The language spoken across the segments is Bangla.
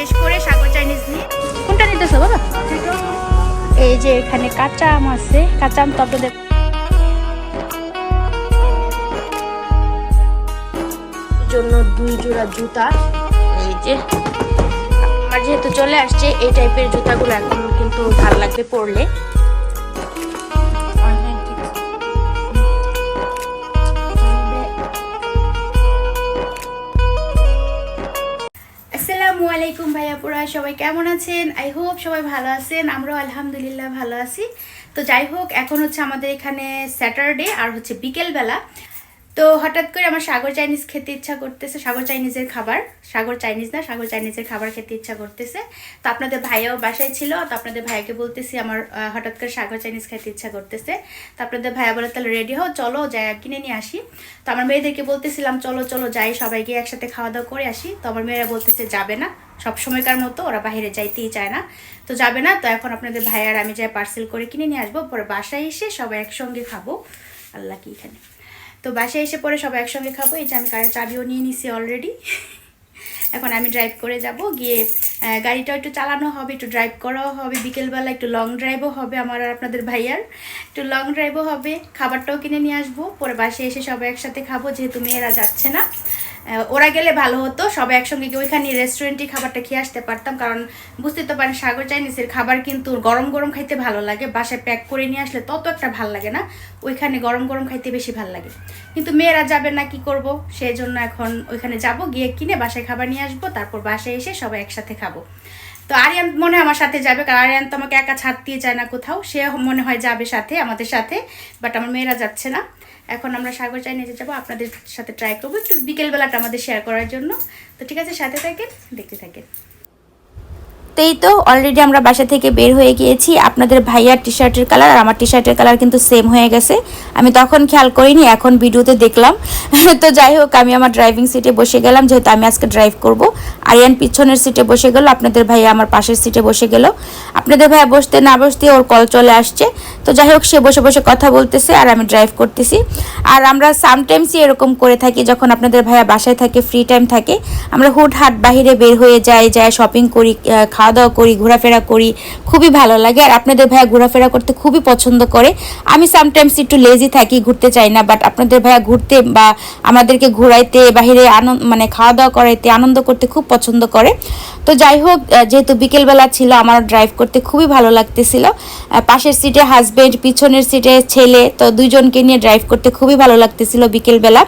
শেষ করে সাগর চাইনিজ নিয়ে। কোনটা নিতেছো বাবা? এই যে এখানে কাঁচা আম আছে কাঁচা আম তো আপনাদের জন্য দুই জোড়া জুতা। এই যে আমার যেহেতু চলে আসছে এই টাইপের জুতাগুলো এখন কিন্তু ভালো লাগবে পরলে। আলাইকুম ভাইয়াপুরা সবাই কেমন আছেন? আই হোপ সবাই ভালো আছেন, আমরাও আলহামদুলিল্লাহ ভালো আছি। তো যাই হোক, এখন হচ্ছে আমাদের এখানে স্যাটারডে আর হচ্ছে বিকেলবেলা। তো হঠাৎ করে আমার সাগর চাইনিজ খেতে ইচ্ছা করতেছে, সাগর চাইনিজের খাবার। সাগর চাইনিজ না, সাগর চাইনিজের খাবার খেতে ইচ্ছা করতেছে। তো আপনাদের ভাইয়াও বাসায় ছিল, তো আপনাদের ভাইয়াকে বলতেছি আমার হঠাৎ করে সাগর চাইনিজ খেতে ইচ্ছা করতেছে। তো আপনাদের ভাইয়া বলে, তাহলে রেডি হও, চলো যাই কিনে নিয়ে আসি। তো আমার মেয়েদেরকে বলতেছিলাম, চলো চলো, যাই সবাই গিয়ে একসাথে খাওয়া দাওয়া করে আসি। তো আমার মেয়েরা বলতেছে, যাবে না, সব সময়কার মতো ওরা বাইরে যাইতেই চায় না। তো যাবে না, তো এখন আপনাদের ভাইয়ার আমি যাই পার্সেল করে কিনে নিয়ে আসব, পরে বাসায় এসে সবাই একসঙ্গে খাব। আল্লাহ কি এখানে। তো বাসায় এসে পরে সবাই একসঙ্গে খাব। এই যে আমি কারের চাবিও নিয়ে নিছি অলরেডি এখন আমি ড্রাইভ করে যাব। গিয়ে গাড়িটা একটু চালানো হবে, একটু ড্রাইভ করাও হবে। বিকেলবেলা একটু লং ড্রাইভও হবে আমার আর আপনাদের ভাইয়ার। একটু লং ড্রাইভও হবে, খাবারটাও কিনে নিয়ে আসব। পরে বাসে এসে সবাই একসাথে খাব, যেহেতু মেয়েরা যাচ্ছে না। ওরা গেলে ভালো হতো। সবাই একসঙ্গে গিয়ে ওইখানে রেস্টুরেন্টে খাবারটা খেয়ে আসতে পারতাম। কারণ বুঝতে তো পারেন, সাগর চাইনিজের খাবার কিন্তু গরম গরম খাইতে ভালো লাগে। বাসায় প্যাক করে নিয়ে আসলে তত একটা ভালো লাগে না। ওইখানে গরম গরম খাইতে বেশি ভালো লাগে। কিন্তু মেয়েরা যাবে না, কি করব? সেই জন্য এখন ওইখানে যাব, গিয়ে কিনে বাসায় খাবার নিয়ে আসব। তারপর বাসায় এসে সবাই একসাথে খাব। তো আরিয়ান মনে হয় আমার সাথে যাবে। কারণ আরিয়ান তো আমাকে একা ছাড়তেই চায় না কোথাও। সে মনে হয় যাবে সাথে, আমাদের সাথে। বাট আমার মেয়েরা যাচ্ছে না। এখন আমরা সাগর চাই নিয়ে যাব। আপনাদের সাথে ট্রাই করব একটু বিকেলবেলাটা আমাদের শেয়ার করার জন্য। তো ঠিক আছে, সাথে থাকেন, দেখতে থাকেন। এই তো অলরেডি আমরা বাসা থেকে বের হয়ে গিয়েছি। আপনাদের ভাইয়ার টি শার্টের কালার আর আমার টি শার্টের কালার কিন্তু সেম হয়ে গেছে। আমি তখন খেয়াল করিনি, এখন ভিডিওতে দেখলাম। তো যাই হোক, আমি আমার ড্রাইভিং সিটে বসে গেলাম, যেহেতু আমি আজকে ড্রাইভ করব। আরিয়ান পিছনের সিটে বসে গেল, আপনাদের ভাইয়া আমার পাশের সিটে বসে গেল। আপনাদের ভাইয়া বসতে না বসতে ওর কল চলে আসছে। তো যাই হোক, সে বসে বসে কথা বলতেছে আর আমি ড্রাইভ করতেছি। আর আমরা সামটাইমসই এরকম করে থাকি যখন আপনাদের ভাইয়া বাসায় থাকে ফ্রি টাইম থাকে, আমরা হুট হাট বাহিরে বের হয়ে যাই যাই শপিং করি খাওয়া দাওয়া করি, ঘোরাফেরা করি, খুবই ভালো লাগে। আর আপনাদের ভাইয়া ঘোরাফেরা করতে খুবই পছন্দ করে। আমি সামটাইমস একটু লেজি থাকি, ঘুরতে চাই না বাট আপনাদের ভাইয়া ঘুরতে বা আমাদেরকে ঘোরাইতে, বাহিরে আনন্দ মানে খাওয়া দাওয়া করাইতে, আনন্দ করতে খুব পছন্দ করে। তো যাই হোক যেহেতু বিকেলবেলা ছিল আমার ড্রাইভ করতে খুবই ভালো লাগতেছিল। পাশের সিটে হাজবেন্ড পিছনের সিটে ছেলে, তো দুইজনকে নিয়ে ড্রাইভ করতে খুবই ভালো লাগতেছিল বিকেলবেলা।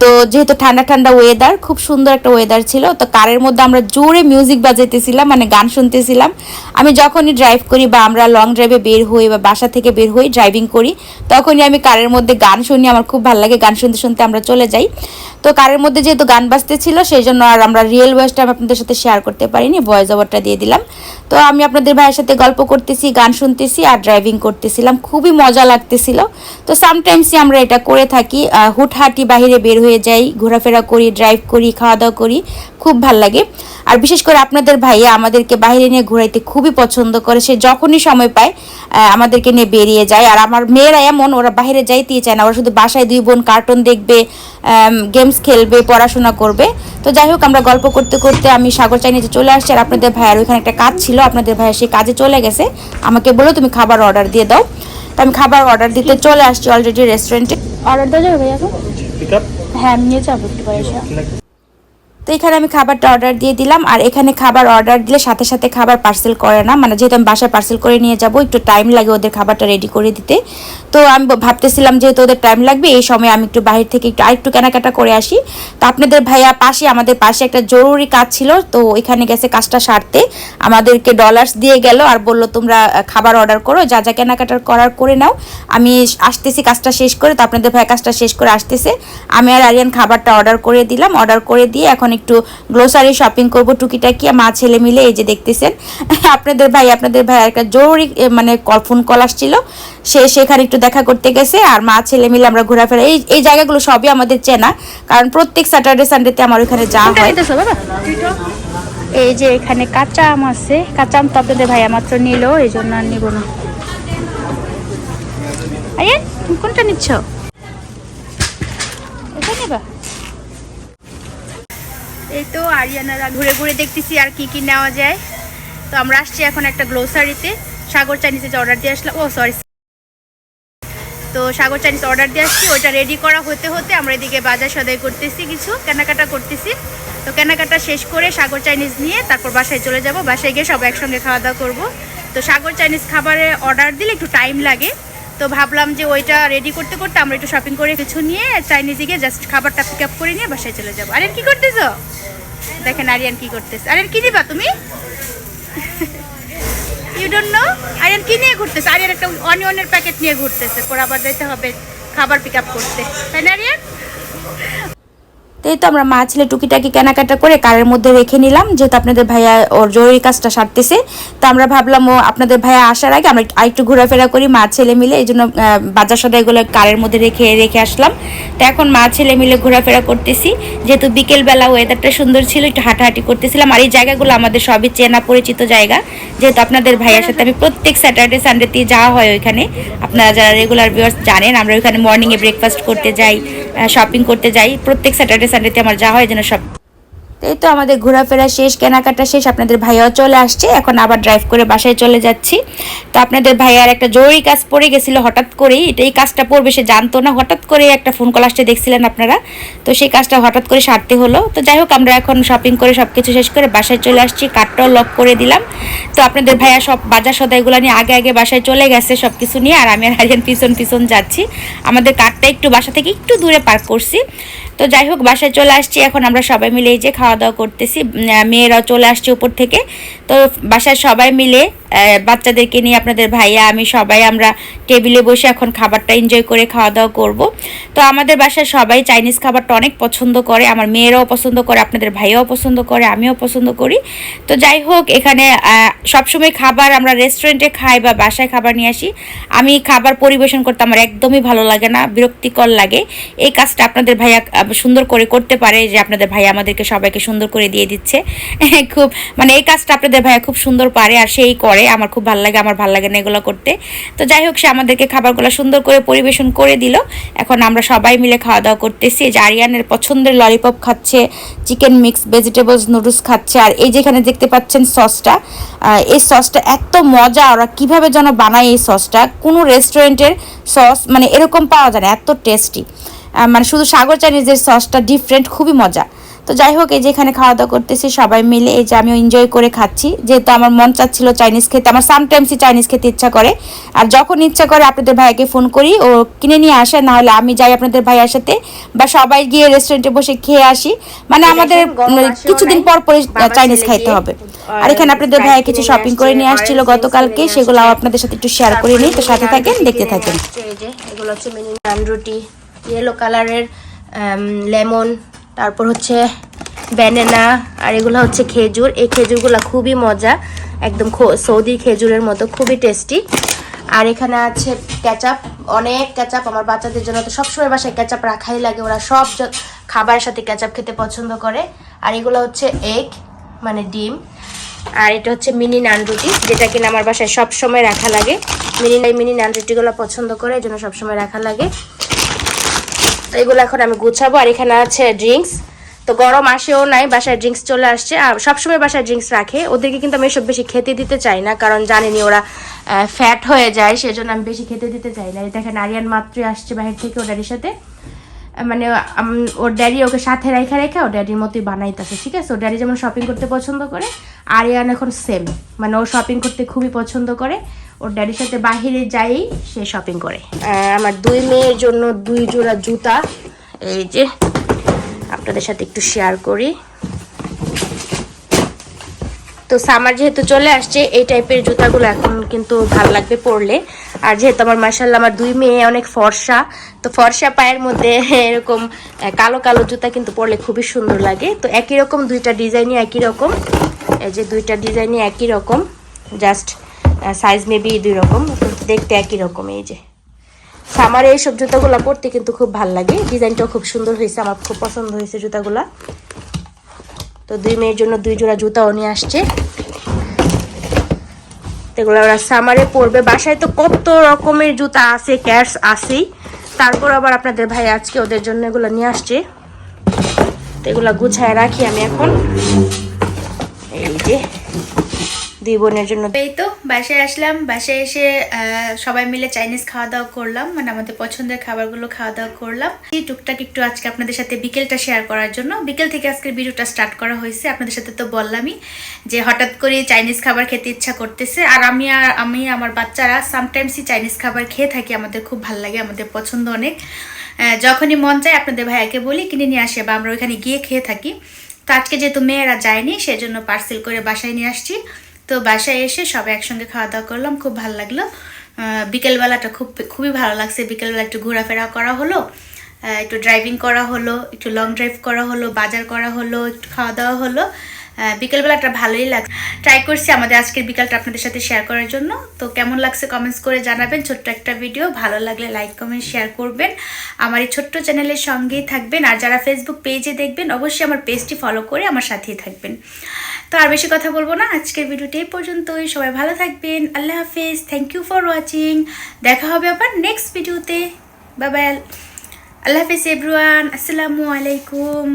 তো যেহেতু ঠান্ডা ঠান্ডা ওয়েদার খুব সুন্দর একটা ওয়েদার ছিল, তো কারের মধ্যে আমরা জোরে মিউজিক বাজাইতেছিলাম মানে গান শুনতেছিলাম। আমি যখনই ড্রাইভ করি বা আমরা লং ড্রাইভে বের হই বা বাসা থেকে বের হই ড্রাইভিং করি, তখনই আমি কারের মধ্যে গান শুনি, আমার খুব ভালো লাগে, গান শুনতে শুনতে আমরা চলে যাই। তো কারের মধ্যে যেহেতু গান বাজতেছিল সেই জন্য আর আমরা রিয়েল ভয়েসটা আমি আপনাদের সাথে শেয়ার করতে পারিনি ভয়েস ওভারটা দিয়ে দিলাম। তো আমি আপনাদের ভাইয়ের সাথে গল্প করতেছি, গান শুনতেছি আর ড্রাইভিং করতেছিলাম, খুবই মজা লাগতেছিল। তো সামটাইমসই আমরা এটা করে থাকি হুটহাটি বাহিরে বের হয়ে যাই, ঘোরাফেরা করি ড্রাইভ করি খাওয়া দাওয়া করি, খুব ভালো লাগে। আর বিশেষ করে আপনাদের ভাইয়া আমাদেরকে বাইরে নিয়ে ঘোরাইতে খুবই পছন্দ করে, সে যখনই সময় পায় আমাদেরকে নিয়ে বেরিয়ে যায়। আর আমার মেয়েরা এমন, ওরা বাইরে যাইতেই চায় না, ওরা শুধু বাসায় দুই বোন কার্টুন দেখবে গেমস খেলবে, পড়াশোনা করবে। তো যাই হোক, আমরা গল্প করতে করতে আমি সাগর চাই চাইনিজে চলে আসছি, আর আপনাদের ভাইয়ার ওইখানে একটা কাজ ছিল, আপনাদের ভাইয়া সেই কাজে চলে গেছে। আমাকে বলো তুমি খাবার অর্ডার দিয়ে দাও। তো আমি খাবার অর্ডার দিতে চলে আসছি অলরেডি রেস্টুরেন্টে অর্ডার দেওয়া যাবে আপ হ্যাঁ আমি নিয়ে যাব একটু পরে এসে। তো এখানে আমি খাবারটা অর্ডার দিয়ে দিলাম। আর এখানে খাবার অর্ডার দিলে সাথে সাথে খাবার পার্সেল করে না। মানে যেহেতু আমি বাসায় পার্সেল করে নিয়ে যাব, একটু টাইম লাগে ওদের খাবারটা রেডি করে দিতে। তো আমি ভাবতেছিলাম যেহেতু ওদের টাইম লাগবে, এই সময় আমি একটু বাইরে থেকে একটু আরেকটু কেনাকাটা করে আসি। তো আপনাদের ভাইয়া পাশে, আমাদের পাশে একটা জরুরি কাজ ছিল। তো এখানে গেছে কাজটা সারতে। আমাদেরকে ডলার্স দিয়ে গেল আর বলল, তোমরা খাবার অর্ডার করো। যা যা কেনাকাটা করার করে নাও। আমি আসতেছি কাজটা শেষ করে। তো আপনাদের ভাই কাজটা শেষ করে আসতেছে। আমি আর আরিয়ান খাবারটা অর্ডার করে দিলাম। অর্ডার করে দিয়ে এখন একটু গ্লোসারি শপিং করব টুকিটাকি মা ছেলে মিলে এই যে দেখতেছেন। আপনাদের ভাই আপনাদের ভাই একটা জরুরি মানে কল ফোন কল আসছিল। সে সেখানে একটু দেখা করতে গেছে আর মা ছেলে মিলে আমরা ঘোরাফেরা এই এই জায়গাগুলো সবই আমাদের চেনা কারণ প্রত্যেক স্যাটারডে সানডেতে আমার ওখানে যাওয়া হয়। এই যে এখানে কাঁচা আম আছে কাঁচা আম তো আপনাদের ভাইয়া মাত্র নিল এই জন্য আর নিব না। আরে কোনটা নিচ্ছ? এটা নেবা। এই তো আরিয়ানারা ঘুরে ঘুরে দেখতেছি আর কি কি নেওয়া যায়। তো আমরা আসছি এখন একটা গ্লোসারিতে সাগর চাইনিজে যে অর্ডার দিয়ে আসলাম, ও সরি তো সাগর চাইনিজ অর্ডার দিয়ে আসছি, ওইটা রেডি করা হতে হতে আমরা এদিকে বাজার সদাই করতেছি কিছু, কেনাকাটা করতেছি। তো কেনাকাটা শেষ করে সাগর চাইনিজ নিয়ে তারপর বাসায় চলে যাব। বাসায় গিয়ে সব একসঙ্গে খাওয়া দাওয়া করব। তো সাগর চাইনিজ খাবারে অর্ডার দিলে একটু টাইম লাগে। তো ভাবলাম যে ওইটা রেডি করতে করতে আমরা একটু শপিং করে কিছু নিয়ে চাইনিজে গিয়ে জাস্ট খাবারটা পিক আপ করে নিয়ে বাসায় চলে যাব। আরে কি করতেছো? দেখেন আরিয়ান কি করতেছে। আরিয়ান কি দিবা তুমি? ইউ ডোন্ট নো আরিয়ান কি নিয়ে ঘুরতেছে? আরিয়ান একটা অনিয়নের প্যাকেট নিয়ে ঘুরতেছে। পর আবার যেতে হবে খাবার পিক আপ করতে। তাই না, আরিয়ান? তো এই তো আমরা মা ছেলে টুকিটাকি কেনাকাটা করে কারের মধ্যে রেখে নিলাম, যেহেতু আপনাদের ভাইয়া ওর জরুরি কাজটা সারতেছে। তো আমরা ভাবলাম, ও আপনাদের ভাইয়া আসার আগে আমরা আরেকটু ঘোরাফেরা করি মা ছেলে মিলে, এই জন্য বাজার সদাইগুলো কারের মধ্যে রেখে রেখে আসলাম। তো এখন মা ছেলে মিলে ঘোরাফেরা করতেছি। যেহেতু বিকেলবেলা ওয়েদারটা সুন্দর ছিল, একটু হাঁটাহাঁটি করতেছিলাম। আর এই জায়গাগুলো আমাদের সবই চেনা পরিচিত জায়গা। যেহেতু আপনাদের ভাইয়ার সাথে আমি প্রত্যেক স্যাটারডে সানডেতে যাওয়া হয় ওইখানে। আপনারা যারা রেগুলার ভিউয়ার্স জানেন, আমরা ওইখানে মর্নিংয়ে ব্রেকফাস্ট করতে যাই শপিং করতে যাই। প্রত্যেক স্যাটারডে সানডেতে আমার যা হয় যেন সব এই তো আমাদের ঘোরাফেরা শেষ, কেনাকাটা শেষ, আপনাদের ভাইয়াও চলে আসছে, এখন আবার ড্রাইভ করে বাসায় চলে যাচ্ছি। তো আপনাদের ভাইয়ার একটা জরুরি কাজ পড়ে গেছিল হঠাৎ করেই, এটা এই কাজটা পড়বে, সে জানতো না, হঠাৎ করে একটা ফোন কল আসতে দেখছিলেন আপনারা? তো সেই কাজটা হঠাৎ করে সারতে হলো। তো যাই হোক, আমরা এখন শপিং করে সব কিছু শেষ করে বাসায় চলে আসছি, কার্ডটাও লক করে দিলাম। তো আপনাদের ভাইয়া সব বাজার সদাইগুলো নিয়ে আগে আগে বাসায় চলে গেছে সব কিছু নিয়ে, আর আমি আর হারিয়ান পিছন পিছন যাচ্ছি। আমাদের কারটা একটু বাসা থেকে একটু দূরে পার্ক করছি। তো যাই হোক, বাসায় চলে আসছি, এখন আমরা সবাই মিলে এই যে খাওয়া দাওয়া করতেছি। মেয়েরাও চলে আসছে উপর থেকে। তো বাসায় সবাই মিলে বাচ্চাদেরকে নিয়ে আপনাদের ভাইয়া, আমি সবাই আমরা টেবিলে বসে এখন খাবারটা এনজয় করে খাওয়া দাওয়া করব। তো আমাদের বাসায় সবাই চাইনিজ খাবারটা অনেক পছন্দ করে। আমার মেয়েরাও পছন্দ করে, আপনাদের ভাইয়াও পছন্দ করে, আমিও পছন্দ করি। তো যাই হোক, এখানে সবসময় খাবার আমরা রেস্টুরেন্টে খাই বা বাসায় খাবার নিয়ে আসি। আমি খাবার পরিবেশন করতে আমার একদমই ভালো লাগে না, বিরক্তিকর লাগে। এই কাজটা আপনাদের ভাইয়া সুন্দর করে করতে পারে যে আপনাদের ভাইয়া আমাদেরকে সবাইকে সুন্দর করে দিয়ে দিচ্ছে। খুব মানে এই কাজটা আপনাদের ভাইয়া খুব সুন্দর পারে আর সেই করে। আমার খুব ভালো লাগে, আমার ভালো লাগে না এগুলো করতে। তো যাই হোক, সে আমাদেরকে খাবারগুলো সুন্দর করে পরিবেশন করে দিল। এখন আমরা সবাই মিলে খাওয়া দাওয়া করতেছি। যে আরিয়ানের পছন্দের ললিপপ খাচ্ছে চিকেন মিক্স ভেজিটেবলস নুডলস খাচ্ছে। আর এই যেখানে দেখতে পাচ্ছেন সসটা এই সসটা এত মজা, ওরা কীভাবে যেন বানায় এই সসটা কোনো রেস্টুরেন্টের সস মানে এরকম পাওয়া যায় না, এত টেস্টি মানে শুধু সাগর চাইনিজের সসটা ডিফারেন্ট খুবই মজা। তো যাই হোক এই যে এখানে খাওয়া দাওয়া করতেছি সবাই মিলে এই যে আমিও এনজয় করে খাচ্ছি। যেহেতু আমার মন চাচ্ছিল চাইনিজ খেতে আমার সামটাইমসই চাইনিজ খেতে ইচ্ছা করে। আর যখন ইচ্ছা করে আপনাদের ভাইয়াকে ফোন করি ও কিনে নিয়ে আসে না হলে আমি যাই আপনাদের ভাইয়ার সাথে বা সবাই গিয়ে রেস্টুরেন্টে বসে খেয়ে আসি। মানে আমাদের কিছুদিন পর পরে চাইনিজ খাইতে হবে। আর এখানে আপনাদের ভাইয়া কিছু শপিং করে নিয়ে আসছিল গতকালকে সেগুলো আপনাদের সাথে একটু শেয়ার করে নিই তো সাথে থাকেন দেখতে থাকেন। এই যে এগুলো হচ্ছে মিনি নান রুটি ইয়েলো কালারের লেমন তারপর হচ্ছে ব্যানানা আর এগুলো হচ্ছে খেজুর। এই খেজুরগুলো খুবই মজা, একদম সৌদি খেজুরের মতো, খুবই টেস্টি আর এখানে আছে ক্যাচাপ অনেক ক্যাচাপ আমার বাচ্চাদের জন্য। তো সবসময় বাসায় ক্যাচাপ রাখাই লাগে, ওরা সব খাবারের সাথে ক্যাচাপ খেতে পছন্দ করে। আর এগুলো হচ্ছে এগ মানে ডিম। আর এটা হচ্ছে মিনি নান রুটি যেটা কিনা আমার বাসায় সবসময় রাখা লাগে। মিনি মিনি নান রুটিগুলো পছন্দ করে এই জন্য সবসময় রাখা লাগে। এগুলো এখন আমি গুছাবো। আর এখানে আছে ড্রিঙ্কস তো গরম আসেও নাই, বাসায় ড্রিঙ্কস চলে আসছে। আর সবসময় বাসায় ড্রিঙ্কস রাখে। ওদেরকে কিন্তু আমি এসব বেশি খেতে দিতে চাই না, কারণ জানিনি ওরা ফ্যাট হয়ে যায়, সেজন্য আমি বেশি খেতে দিতে চাই না। এটা এখানে আরিয়ান মাত্রই আসছে বাহির থেকে ওনারের সাথে। মানে ওর ড্যাডি ওকে সাথে রেখে রেখে ওর ড্যাডির মতোই বানাইতেছে, ঠিক আছে? ওর ড্যাডি যেমন শপিং করতে পছন্দ করে, আরিয়ান এখন সেম মানে ও শপিং করতে খুবই পছন্দ করে। ওর ড্যাডির সাথে বাহিরে যাই, সে শপিং করে। আমার দুই মেয়ের জন্য দুই জোড়া জুতা। এই যে, আপনাদের সাথে একটু শেয়ার করি। তো সামার যেহেতু চলে আসছে, এই টাইপের জুতাগুলো এখন কিন্তু ভালো লাগবে পরলে। আর যেহেতু আমার মার্শাল্লাহ আমার দুই মেয়ে, অনেক ফর্সা, তো ফর্সা পায়ের মধ্যে এরকম কালো কালো জুতা কিন্তু পরলে খুবই সুন্দর লাগে। তো একই রকম দুইটা ডিজাইনই একই রকম। এই যে দুইটা ডিজাইনই একই রকম। জাস্ট সাইজ মেবি দুই রকম দেখতে একই রকম এই যে। সামার এইসব জুতাগুলো পরতে কিন্তু খুব ভালো লাগে। ডিজাইনটাও খুব সুন্দর হয়েছে, আমার খুব পছন্দ হয়েছে জুতাগুলা। তো দুই মেয়ের জন্য দুই জোড়া জুতাও নিয়ে আসছে। এগুলো ওরা সামারে পরবে। বাসায় তো কত রকমের জুতা আছে ক্যাটস আছেই। তারপর আবার আপনাদের ভাই আজকে ওদের জন্য এগুলো নিয়ে আসছে। তো এগুলো গুছায় রাখি আমি এখন। এই যে। দুই বোনের জন্য। এই তো, বাসায় আসলাম। বাসায় এসে সবাই মিলে চাইনিজ খাওয়া দাওয়া করলাম। মানে আমাদের পছন্দের খাবারগুলো খাওয়া দাওয়া করলাম। এই টুকটাক একটু আজকে আপনাদের সাথে বিকেলটা শেয়ার করার জন্য। বিকেল থেকে আজকের ভিডিওটা স্টার্ট করা হয়েছে। আপনাদের সাথে তো বললামই যে হঠাৎ করে চাইনিজ খাবার খেতে ইচ্ছা করতেছে। আর আমি আর, আমি, আমার বাচ্চারা সামটাইমসই চাইনিজ খাবার খেয়ে থাকি। আমাদের খুব ভালো লাগে, আমাদের পছন্দ অনেক। যখনই মন চায়, আপনাদের ভাইয়াকে বলি, কিনে নিয়ে আসে বা আমরা ওইখানে গিয়ে খেয়ে থাকি। তো আজকে যেহেতু মেয়েরা যায়নি, সেজন্য পার্সেল করে বাসায় নিয়ে আসছি। তো বাসায় এসে সবাই একসঙ্গে খাওয়া দাওয়া করলাম, খুব ভালো লাগল। বিকেলবেলাটা খুব, খুবই ভালো লাগছে। বিকেলবেলা একটু ঘোরাফেরা করা হলো একটু ড্রাইভিং করা হলো, একটু লং ড্রাইভ করা হলো, বাজার করা হলো, একটু খাওয়া দাওয়া হলো। বিকেলবেলাটা ভালোই লাগছে। ট্রাই করছি আমাদের আজকের বিকালটা আপনাদের সাথে শেয়ার করার জন্য। তো কেমন লাগছে কমেন্টস করে জানাবেন। ছোট্ট একটা ভিডিও ভালো লাগলে লাইক কমেন্ট শেয়ার করবেন। আমার এই ছোট্ট চ্যানেলের সঙ্গেই থাকবেন। আর যারা ফেসবুক পেজে দেখবেন, অবশ্যই আমার পেজটি ফলো করে আমার সাথেই থাকবেন। তো আর বেশি কথা বলব না। আজকের ভিডিওটি এই পর্যন্তই। সবাই ভালো থাকবেন। আল্লাহ হাফিজ। থ্যাংক ইউ ফর ওয়াচিং দেখা হবে আবার নেক্সট ভিডিওতে বাবাই আল্লাহ হাফিজ এভরিওয়ান আসসালামু আলাইকুম।